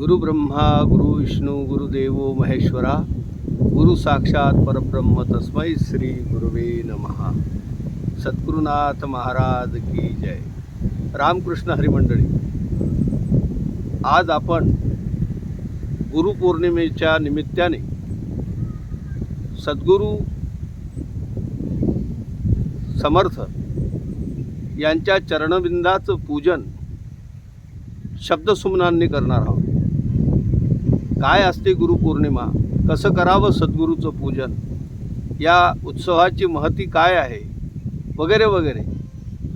गुरु ब्रह्मा गुरु विष्णू गुरुदेवो महेश्वरा गुरु साक्षात परब्रह्म तस्मै श्री गुरुवे नमहा सद्गुरुनाथ महाराज की जय। रामकृष्ण हरिमंडळी आज आपण गुरुपौर्णिमेच्या निमित्ताने सद्गुरू समर्थ यांच्या चरणबिंदाचं पूजन शब्दसुमनांनी करणार आहोत. काय असते गुरुपौर्णिमा? कसं करावं सद्गुरूचं पूजन? या उत्सवाची महती काय आहे? वगैरे वगैरे.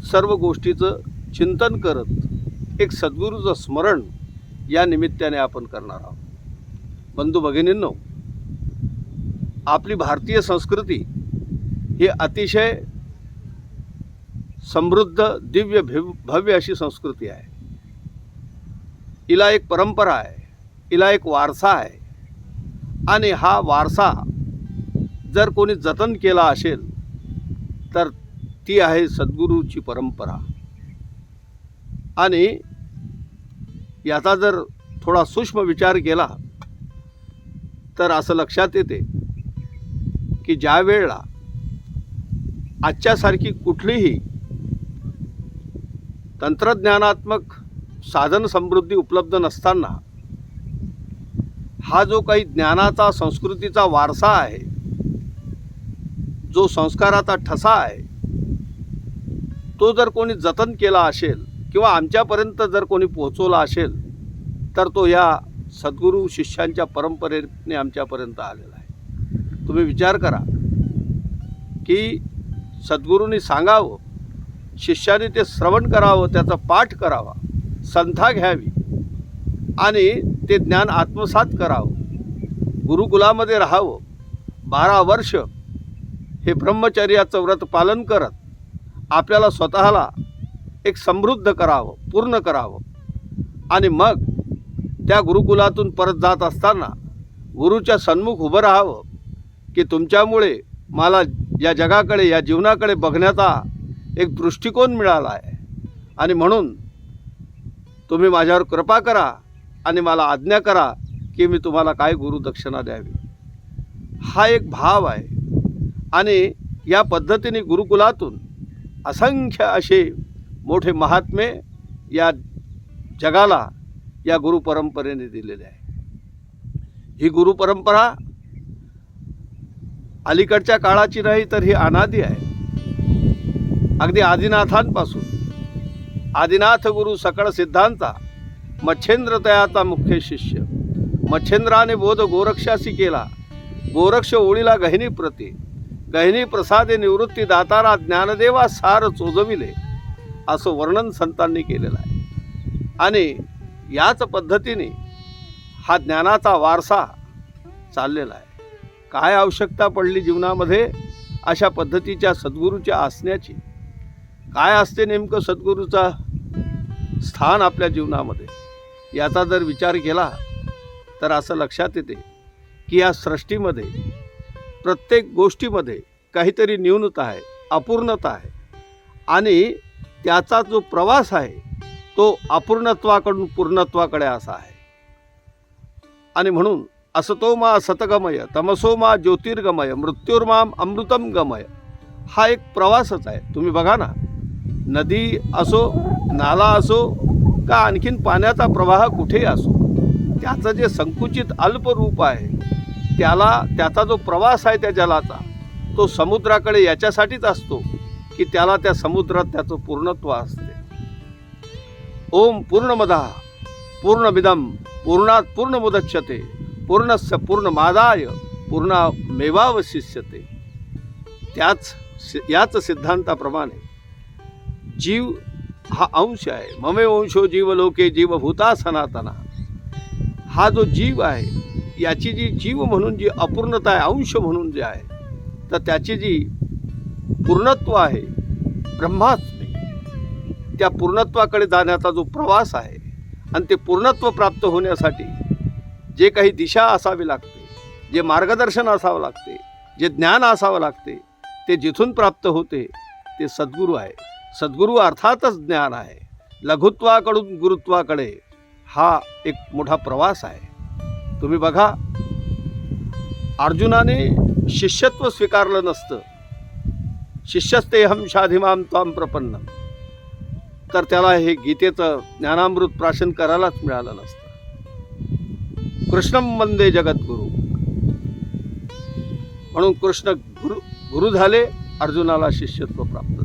सर्व गोष्टीचं चिंतन करत एक सद्गुरूचं स्मरण या निमित्ताने आपण करणार आहोत. बंधू भगिनींनो आपली भारतीय संस्कृती ही अतिशय समृद्ध दिव्य भिव भव्य अशी संस्कृती आहे. हिला एक परंपरा आहे. हिला एक वारसा आहे. आणि हा वारसा जर कोणी जतन केला असेल तर ती आहे सद्गुरूची परंपरा. आणि याचा जर थोडा सूक्ष्म विचार केला तर असं लक्षात येते की ज्या वेळेला आजच्यासारखी कुठलीही तंत्रज्ञानात्मक साधन समृद्धी उपलब्ध नसताना हा जो काही ज्ञानाचा संस्कृतीचा वारसा आहे जो संस्काराचा ठसा आहे तो जर कोणी जतन केला असेल किंवा आमच्यापर्यंत जर कोणी पोहोचवला असेल तर तो या सद्गुरू शिष्यांच्या परंपरेने आमच्यापर्यंत आलेला आहे. तुम्ही विचार करा की सद्गुरूंनी सांगावं शिष्याने ते श्रवण करावं त्याचा पाठ करावा संथा घ्यावी आणि ते ज्ञान आत्मसात करावं. गुरुकुलामध्ये राहावं. बारा वर्ष हे ब्रह्मचर्याचं व्रत पालन करत आपल्याला स्वतःला एक समृद्ध करावं पूर्ण करावं. आणि मग त्या गुरुकुलातून परत जात असताना गुरुच्या सन्मुख उभं राहावं की तुमच्यामुळे मला या जगाकडे या जीवनाकडे बघण्याचा एक दृष्टिकोन मिळाला आहे आणि म्हणून तुम्ही माझ्यावर कृपा करा. आणि मला आज्ञा करा की मी तुम्हाला काय गुरुदक्षिणा द्यावी. हा एक भाव आहे. आणि या पद्धतीने गुरुकुलातून असंख्य असे मोठे महात्मे या जगाला या गुरुपरंपरेने दिलेले आहे. ही गुरुपरंपरा अलीकडच्या काळाची नाही तर ही अनादी आहे. अगदी आदिनाथांपासून. आदिनाथ गुरु सकळ सिद्धांता मच्छेंद्र तयाचा मुख्य शिष्य. मच्छेंद्राने बोध गोरक्षासी केला. गोरक्ष ओळीला गहिनी प्रती. गहिनी प्रसादे निवृत्ती दातारा ज्ञानदेवा सार चोजविले. असं वर्णन संतांनी केलेलं आहे. आणि याच पद्धतीने हा ज्ञानाचा वारसा चाललेला आहे. काय आवश्यकता पडली जीवनामध्ये? अशा पद्धतीच्या सद्गुरूच्या असण्याची काय असते नेमकं सद्गुरूचा स्थान आपल्या जीवनामध्ये? याचा जर विचार केला तर असं लक्षात येते की या सृष्टीमध्ये प्रत्येक गोष्टीमध्ये काहीतरी न्यूनता आहे अपूर्णता आहे. आणि त्याचा जो प्रवास आहे तो अपूर्णत्वाकडून पूर्णत्वाकडे असा आहे. आणि म्हणून असतो मा सतगमय तमसो मा ज्योतिर्गमय मृत्युर्माम अमृतम गमय हा एक प्रवासच आहे. तुम्ही बघा ना नदी असो नाला असो का आणखीन पाण्याचा प्रवाह कुठेही असो? त्याचं जे संकुचित अल्प रूप आहे त्याला त्याचा जो प्रवास आहे त्या जलाचा तो समुद्राकडे याच्यासाठीच असतो की त्याला त्या समुद्रात त्याचं पूर्णत्व असते. ओम पूर्णमदा पूर्णमिदम पूर्णात पूर्णमुदच्छते पूर्णस्य पूर्णमादाय पूर्ण पूर्णमेवावशिष्यते. त्याच याच सिद्धांताप्रमाणे जीव हा अंश आहे. ममे वंशो जीवलोके जीवभूता सनातना. हा जो जीव आहे याची जी जीव म्हणून जी अपूर्णता आहे अंश म्हणून जे आहे तर त्याची जी पूर्णत्व आहे ब्रह्मास्मी त्या पूर्णत्वाकडे जाण्याचा जो प्रवास आहे आणि ते पूर्णत्व प्राप्त होण्यासाठी जे काही दिशा असावी लागते जे मार्गदर्शन असावं लागते जे ज्ञान असावं लागते ते जिथून प्राप्त होते ते सद्गुरू आहे. सद्गुरू अर्थातच ज्ञान आहे. लघुत्वाकडून गुरुत्वाकडे हा एक मोठा प्रवास आहे. तुम्ही बघा अर्जुनाने शिष्यत्व स्वीकारलं नसतं. शिष्यस्ते हम शाधिमाम त्वाम प्रपन्न तर त्याला हे गीतेचं ज्ञानामृत प्राशन करायलाच मिळालं नसतं. कृष्णम वंदे जगद्गुरु. म्हणून कृष्ण गुरु गुरु झाले अर्जुनाला शिष्यत्व प्राप्त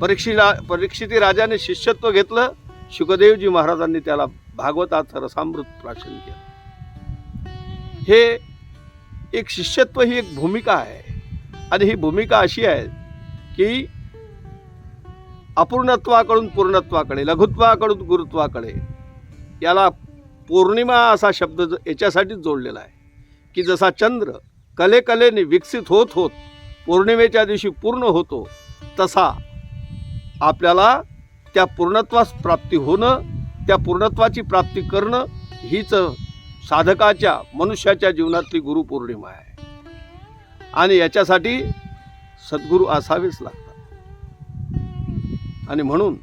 परीक्षिला परीक्षिती राजाने शिष्यत्व घेतलं. शुकदेवजी महाराजांनी त्याला भागवताचं रसामृत प्राशन केलं. हे एक शिष्यत्व ही एक भूमिका आहे. आणि ही भूमिका अशी आहे की अपूर्णत्वाकडून पूर्णत्वाकडे लघुत्वाकडून गुरुत्वाकडे याला पौर्णिमा असा शब्द ज- याच्यासाठीच जोडलेला आहे की जसा चंद्र कले कलेने विकसित होत होत पौर्णिमेच्या दिवशी पूर्ण होतो तसा आपल्याला त्या पूर्णत्वास प्राप्ती होणं त्या पूर्णत्वाची प्राप्ती करणं हीच साधकाच्या मनुष्याच्या जीवनातली गुरुपौर्णिमा आहे. आणि याच्यासाठी सद्गुरू असावेच लागतात. आणि म्हणून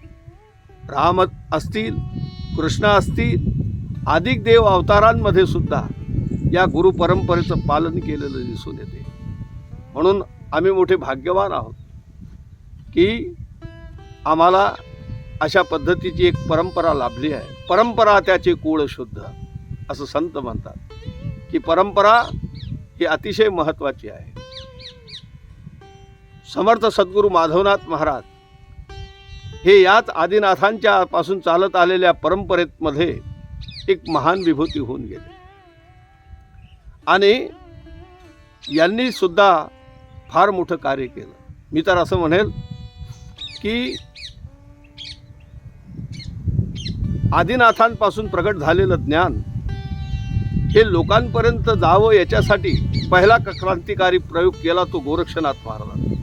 राम असतील कृष्ण असतील अधिक देव अवतारांमध्ये सुद्धा या गुरु परंपरेचं पालन केलेलं दिसून येते. म्हणून आम्ही मोठे भाग्यवान आहोत की आम्हाला अशा पद्धतीची एक परंपरा लाभली आहे. परंपरा त्याचे कूळ शुद्ध असं संत म्हणतात. की परंपरा ही अतिशय महत्त्वाची आहे. समर्थ सद्गुरू माधवनाथ महाराज हे याच आदिनाथांच्या पासून चालत आलेल्या परंपरेमध्ये एक महान विभूती होऊन गेले. आणि यांनी सुद्धा फार मोठं कार्य केलं. मी तर असं म्हणेल की आदिनाथांपासून प्रगट झालेलं ज्ञान हे लोकांपर्यंत जावं याच्यासाठी पहिला क्रांतिकारी प्रयोग केला तो गोरक्षनाथ महाराजांनी.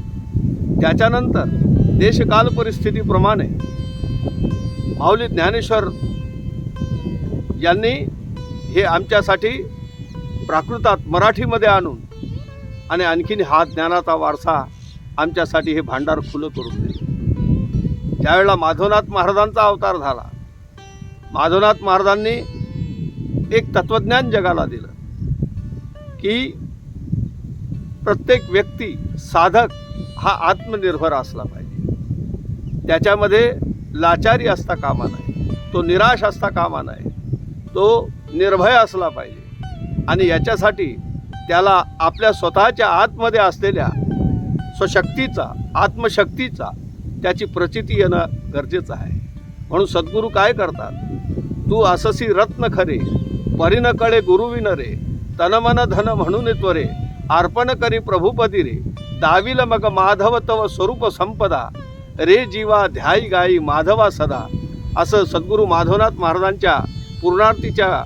त्याच्यानंतर देशकाल परिस्थितीप्रमाणे माऊली ज्ञानेश्वर यांनी हे आमच्यासाठी प्राकृतात मराठीमध्ये आणून आणि आणखीन हा ज्ञानाचा वारसा आमच्यासाठी हे भांडार खुलं करून दिलं. त्यावेळेला माधवनाथ महाराजांचा अवतार झाला माधवनाथ महाराजांनी एक तत्वज्ञान जगाला दिलं की प्रत्येक व्यक्ती साधक हा आत्मनिर्भर असला पाहिजे. त्याच्यामध्ये लाचारी असता कामा नाही तो निराश असता कामा नाही तो निर्भय असला पाहिजे. आणि याच्यासाठी त्याला आपल्या स्वतःच्या आतमध्ये असलेल्या स्वशक्तीचा आत्मशक्तीचा त्याची प्रचिती येणं गरजेचं आहे. म्हणून सद्गुरू काय करतात? तू अससी रत्न खरे परिन कळे गुरुविन रे तनमन धन म्हणून त्वरे अर्पण करी प्रभुपदी रे दाविल मग माधव तव स्वरूप संपदा रे जीवा ध्याई गाई माधवा सदा. असं सद्गुरू माधवनाथ महाराजांच्या पूर्णार्थीच्या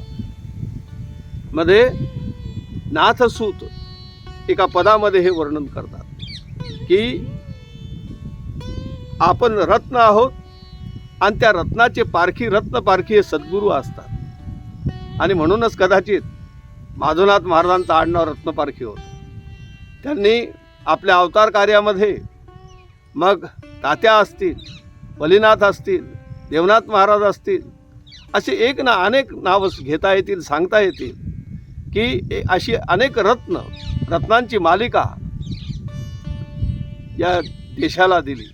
मध्ये नाथसूत एका पदामध्ये हे वर्णन करतात की आपण रत्न आहोत आणि त्या रत्नाचे पारखी रत्न पारखी हे सद्गुरू असतात. आणि म्हणूनच कदाचित माधवनाथ महाराजांचं आडनाव रत्नपारखी होतं. त्यांनी आपल्या अवतार कार्यामध्ये मग तात्या असतील बलिनाथ असतील देवनाथ महाराज असतील असे एक ना अनेक नावं घेता येतील सांगता येतील की ए- अशी अनेक रत्न रत्नांची मालिका या देशाला दिली.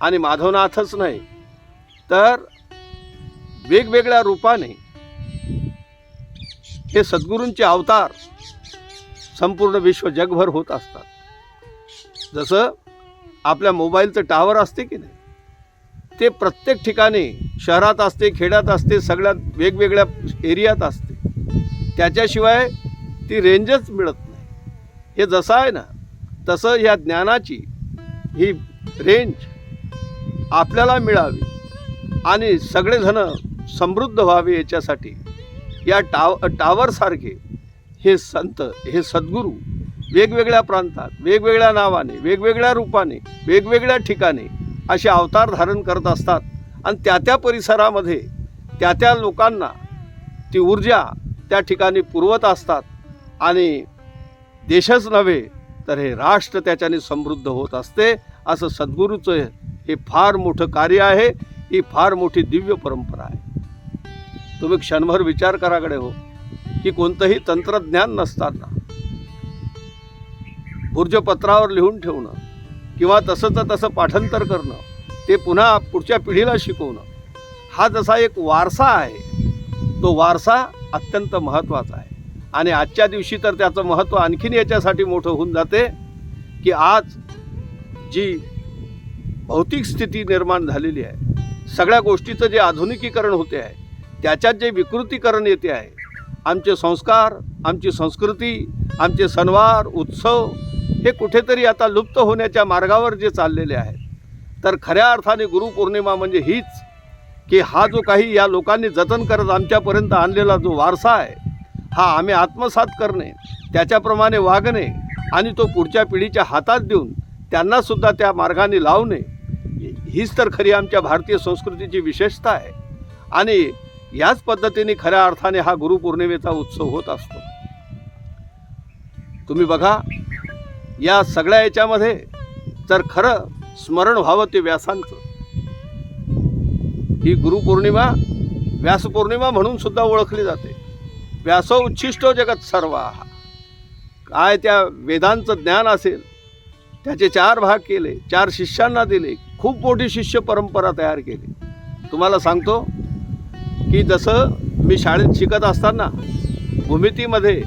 आणि माधवनाथच नाही तर वेगवेगळ्या रूपाने हे सद्गुरूंचे अवतार संपूर्ण विश्व जगभर होत असतात. जसं आपल्या मोबाईलचं टावर असते की नाही ते प्रत्येक ठिकाणी शहरात असते खेड्यात असते सगळ्यात वेगवेगळ्या एरियात असते. त्याच्याशिवाय ती रेंजच मिळत नाही. हे जसं आहे ना तसं ह्या ज्ञानाची ही रेंज आपल्याला मिळावी. आणि सगळेजण समृद्ध व्हावे याच्यासाठी. या टाव टावरसारखे हे संत हे सद्गुरू वेगवेगळ्या प्रांतात वेगवेगळ्या नावाने वेगवेगळ्या रूपाने वेगवेगळ्या ठिकाणी असे अवतार धारण करत असतात. आणि त्या त्या परिसरामध्ये त्या त्या लोकांना ती ऊर्जा त्या ठिकाणी पुरवत असतात. आणि देशच नव्हे तर हे राष्ट्र त्याच्याने समृद्ध होत असते. असं सद्गुरूचं हे फार मोठं कार्य आहे. ही फार मोठी दिव्य परंपरा आहे. तुम्ही क्षणभर विचार कराकडे हो की कोणतंही तंत्रज्ञान नसताना भुर्जपत्रावर लिहून ठेवणं किंवा तसंच तसं पाठांतर करणं ते पुन्हा पुढच्या पिढीला शिकवणं हा जसा एक वारसा आहे तो वारसा अत्यंत महत्त्वाचा आहे. आणि आजच्या दिवशी तर त्याचं महत्त्व आणखीन याच्यासाठी मोठं होऊन जाते की आज जी भौतिक स्थिती निर्माण झालेली आहे सगळ्या गोष्टीचं जे आधुनिकीकरण होते आहे त्याच्यात जे विकृतीकरण येते आहे आमचे संस्कार आमची संस्कृती आमचे सणवार उत्सव हे कुठेतरी आता लुप्त होण्याच्या मार्गावर जे चाललेले आहेत. तर खऱ्या अर्थाने गुरुपौर्णिमा म्हणजे हीच की हा जो काही या लोकांनी जतन करत आमच्यापर्यंत आणलेला जो वारसा आहे हा आम्ही आत्मसात करणे त्याच्याप्रमाणे वागणे आणि तो पुढच्या पिढीच्या हातात देऊन त्यांनासुद्धा त्या मार्गाने लावणे हीच तर खरी आमच्या भारतीय संस्कृतीची विशेषता आहे. आणि याच पद्धतीने खऱ्या अर्थाने हा गुरुपौर्णिमेचा उत्सव होत असतो. तुम्ही बघा या सगळ्या याच्यामध्ये जर खरं स्मरण व्हावं ते व्यासांचं. ही गुरुपौर्णिमा व्यासपौर्णिमा म्हणून सुद्धा ओळखली जाते. व्यासो उच्छिष्टो जगत सर्वा काय त्या वेदांचं ज्ञान असेल त्याचे चार भाग केले चार शिष्यांना दिले खूप मोठी शिष्य परंपरा तयार केली. तुम्हाला सांगतो की जसं मी शाळेत शिकत असताना भूमितीमध्ये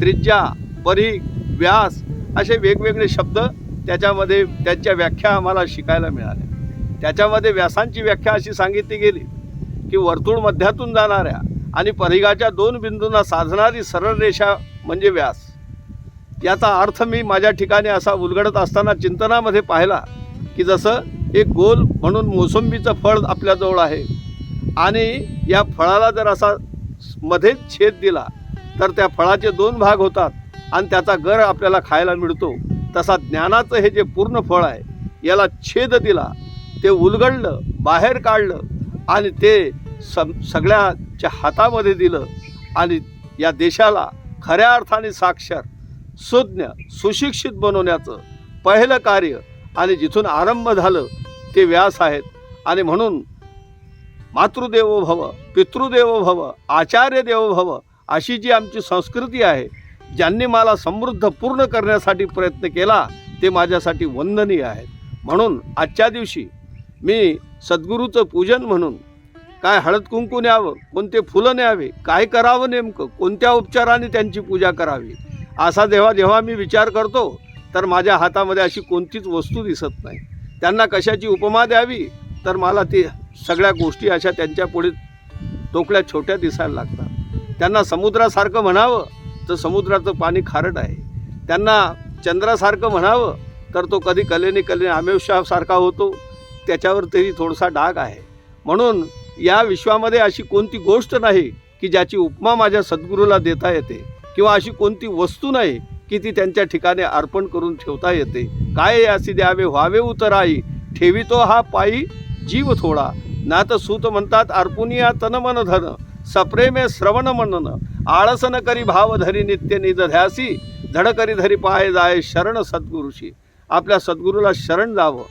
त्रिज्या परीघ व्यास असे वेगवेगळे शब्द त्याच्यामध्ये त्यांच्या व्याख्या आम्हाला शिकायला मिळाल्या. त्याच्यामध्ये व्यासांची व्याख्या अशी सांगितली गेली की वर्तुळ मध्यातून जाणाऱ्या आणि परिघाच्या दोन बिंदूंना साधणारी सरळ रेषा म्हणजे व्यास. याचा अर्थ मी माझ्या ठिकाणी असा उलगडत असताना चिंतनामध्ये पाहिला की जसं एक गोल म्हणून मोसंबीचं फळ आपल्याजवळ आहे आणि या फळाला जर असा मध्येच छेद दिला तर त्या फळाचे दोन भाग होतात आणि त्याचा गर आपल्याला खायला मिळतो. तसा ज्ञानाचं हे जे पूर्ण फळ आहे याला छेद दिला ते उलगडलं बाहेर काढलं आणि ते सम सगळ्याच्या हातामध्ये दिलं आणि या देशाला खऱ्या अर्थाने साक्षर सुज्ञ सुशिक्षित बनवण्याचं पहिलं कार्य आणि जिथून आरंभ झालं ते व्यास आहेत. आणि म्हणून मातृदेवो भव पितृदेवो भव आचार्य देवो भव अशी जी आमची संस्कृती आहे ज्यांनी मला समृद्ध पूर्ण करण्यासाठी प्रयत्न केला ते माझ्यासाठी वंदनीय आहेत. म्हणून आजच्या दिवशी मी सद्गुरूचं पूजन म्हणून काय हळद कुंकू न्यावं कोणते फुलं न्यावे काय करावं नेमकं कोणत्या उपचाराने त्यांची पूजा करावी असा जेव्हा जेव्हा मी विचार करतो तर माझ्या हातामध्ये अशी कोणतीच वस्तू दिसत नाही. त्यांना कशाची उपमा द्यावी? तर मला ती सगळ्या गोष्टी अशा त्यांच्या पुढे टोकल्या छोट्या दिसायला लागतात. त्यांना समुद्रासारखं म्हणावं तर समुद्राचं पाणी खारट आहे. त्यांना चंद्रासारखं म्हणावं तर तो कधी कलेने कलेने आमेवशासारखा होतो. त्याच्यावर तरी थोडासा डाग आहे. म्हणून या विश्वामध्ये अशी कोणती गोष्ट नाही की ज्याची उपमा माझ्या सद्गुरूला देता येते. किंवा अशी कोणती वस्तू नाही की ती त्यांच्या ठिकाणी अर्पण करून ठेवता येते. काय असे द्यावे व्हावे उतराई ठेवितो हा पायी जीव थोडा. नात सूत म्हणतात अर्पुनिया तन मन धन सप्रेमे श्रवण मनन. आळसन करी भाव धरी नित्य निध ध्यासी. धड करी धरी पाय जाय शरण सद्गुरुशी. आपल्या सद्गुरूला शरण जावं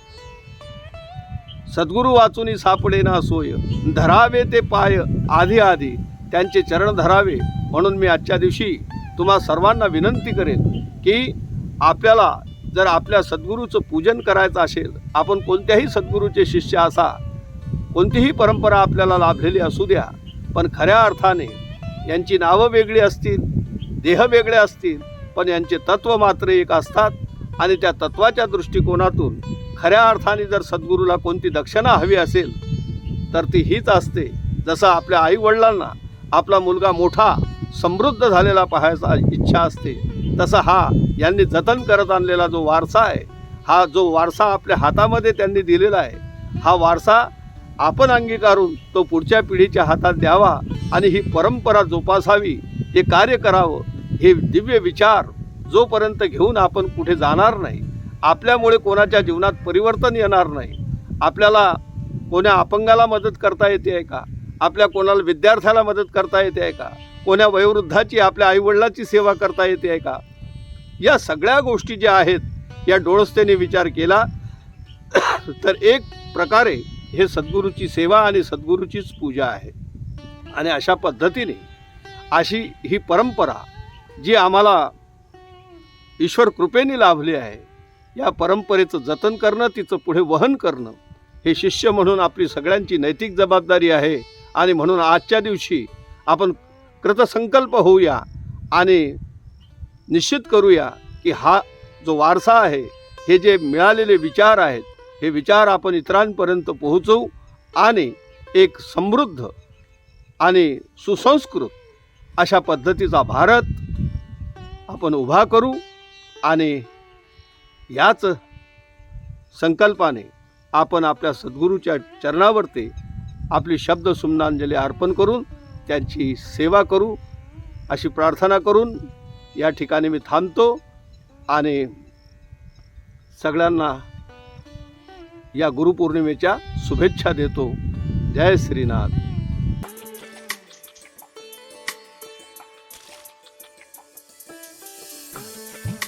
सद्गुरू वाचूनी सापडे ना सोय. धरावे ते पाय आधी आधी. त्यांचे चरण धरावे. म्हणून मी आजच्या दिवशी तुम्हा सर्वांना विनंती करेन की आपल्याला जर आपल्या सद्गुरूचं पूजन करायचं असेल आपण कोणत्याही सद्गुरूचे शिष्य असा कोणतीही परंपरा आपल्याला लाभलेली असू द्या पण खऱ्या अर्थाने यांची नावं वेगळी असतील देह वेगळे असतील पण यांचे तत्व मात्र एक असतात आणि त्या तत्वाच्या दृष्टिकोनातून खऱ्या अर्थाने जर सद्गुरूला कोणती दक्षिणा हवी असेल तर ती हीच असते. जसं आपल्या आईवडिलांना आपला मुलगा मोठा समृद्ध झालेला पाहायचा इच्छा असते तसं हा यांनी जतन करत आणलेला जो वारसा आहे हा जो वारसा आपल्या हातामध्ये त्यांनी दिलेला आहे हा वारसा आपण अंगीकारून तो पुढच्या पिढीच्या हातात द्यावा आणि ही परंपरा जोपासावी हे कार्य करावं हे दिव्य विचार जोपर्यंत घेऊन आपण कुठे जाणार नाही आपल्यामुळे कोणाच्या जीवनात परिवर्तन येणार नाही. आपल्याला कोण्या अपंगाला मदत करता येते आहे का? आपल्या कोणाला विद्यार्थ्याला मदत करता येते आहे का? कोण्या वयोवृद्धाची आपल्या आईवडिलाची सेवा करता येते आहे का? या सगळ्या गोष्टी ज्या आहेत या डोळसतेने विचार केला तर एक प्रकारे हे सद्गुरूची सेवा आणि सद्गुरूचीच पूजा आहे. आणि अशा पद्धतीने अशी ही परंपरा जी आम्हाला ईश्वर कृपेने लाभली आहे या परंपरेचं जतन करणं तिचं पुढे वहन करणं हे शिष्य म्हणून आपली सगळ्यांची नैतिक जबाबदारी आहे. आणि म्हणून आजच्या दिवशी आपण कृतसंकल्प होऊया आणि निश्चित करूया की हा जो वारसा आहे हे जे मिळालेले विचार आहेत हे विचार आपण इतरांपर्यंत पोहोचवू आणि एक समृद्ध आणि सुसंस्कृत अशा पद्धतीचा भारत आपण उभा करू आणि याच संकल्पाने आपण आपल्या सद्गुरूच्या चरणावरती आपली शब्द सुमनांजली अर्पण करून त्यांची सेवा करू अशी प्रार्थना करून या ठिकाणी मी थांबतो आणि सगळ्यांना या गुरुपौर्णिमेच्या शुभेच्छा देतो. जय श्रीनाथ.